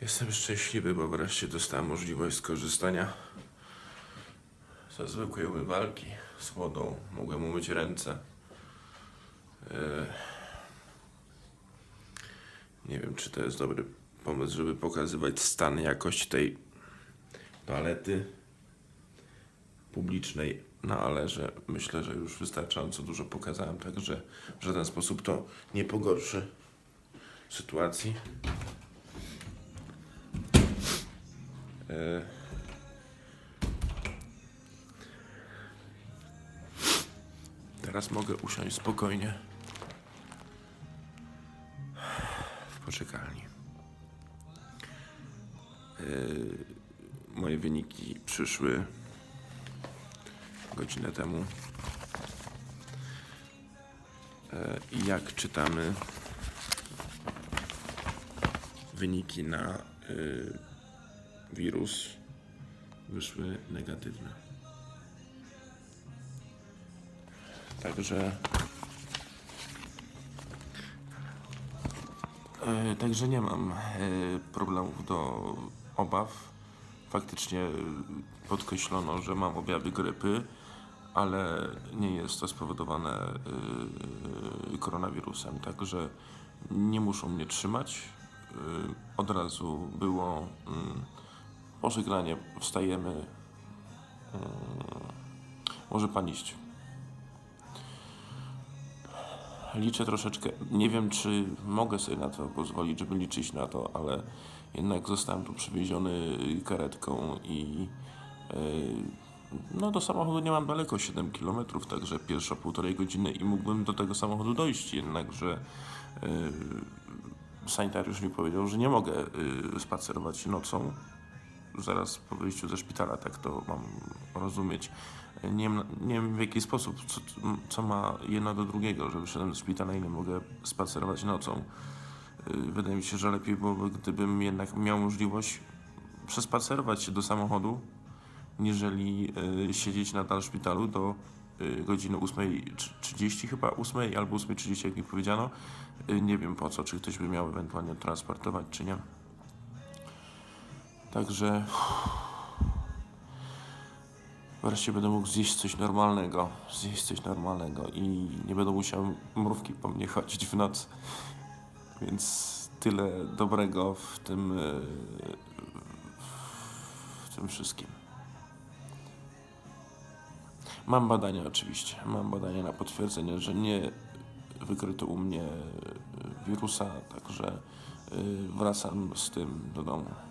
Jestem szczęśliwy, bo wreszcie dostałem możliwość skorzystania ze zwykłej umywalki z wodą. Mogłem umyć ręce. E, Nie wiem, czy to jest dobry pomysł, żeby pokazywać stan, jakość tej toalety publicznej, no ale że myślę, że już wystarczająco dużo pokazałem, także w żaden sposób to nie pogorszy sytuacji. Teraz mogę usiąść spokojnie w poczekalni. E, Moje wyniki przyszły godzinę temu. E, I jak czytamy, wyniki na y, wirus wyszły negatywne. Także. e, Także nie mam e, problemów do obaw. Faktycznie podkreślono, że mam objawy grypy, ale nie jest to spowodowane e, koronawirusem. Także nie muszą mnie trzymać. Od razu było mm, pożegnanie, wstajemy. Mm, Może pan iść. Liczę troszeczkę. Nie wiem, czy mogę sobie na to pozwolić, żeby liczyć na to, ale jednak zostałem tu przywieziony karetką i yy, no do samochodu nie mam daleko 7 km, także pierwsza półtorej godziny i mógłbym do tego samochodu dojść, jednakże yy, sanitariusz mi powiedział, że nie mogę yy, spacerować nocą, zaraz po wyjściu ze szpitala, tak to mam rozumieć. Nie nie wiem w jaki sposób, co, co ma jedno do drugiego, że wyszedłem ze szpitala i nie mogę spacerować nocą. Yy, Wydaje mi się, że lepiej byłoby, gdybym jednak miał możliwość przespacerować się do samochodu, niżeli yy, siedzieć nadal w szpitalu do yy, godziny 8.30 chyba, 8 albo 8.30 jak mi powiedziano. Nie wiem po co, czy ktoś by miał ewentualnie transportować, czy nie. Także wreszcie będę mógł zjeść coś normalnego, zjeść coś normalnego i nie będę musiał mrówki po mnie chodzić w nocy. Więc tyle dobrego w tym, e, w tym wszystkim. Mam badania oczywiście, mam badania na potwierdzenie, że nie wykryto u mnie wirusa, także e, wracam z tym do domu.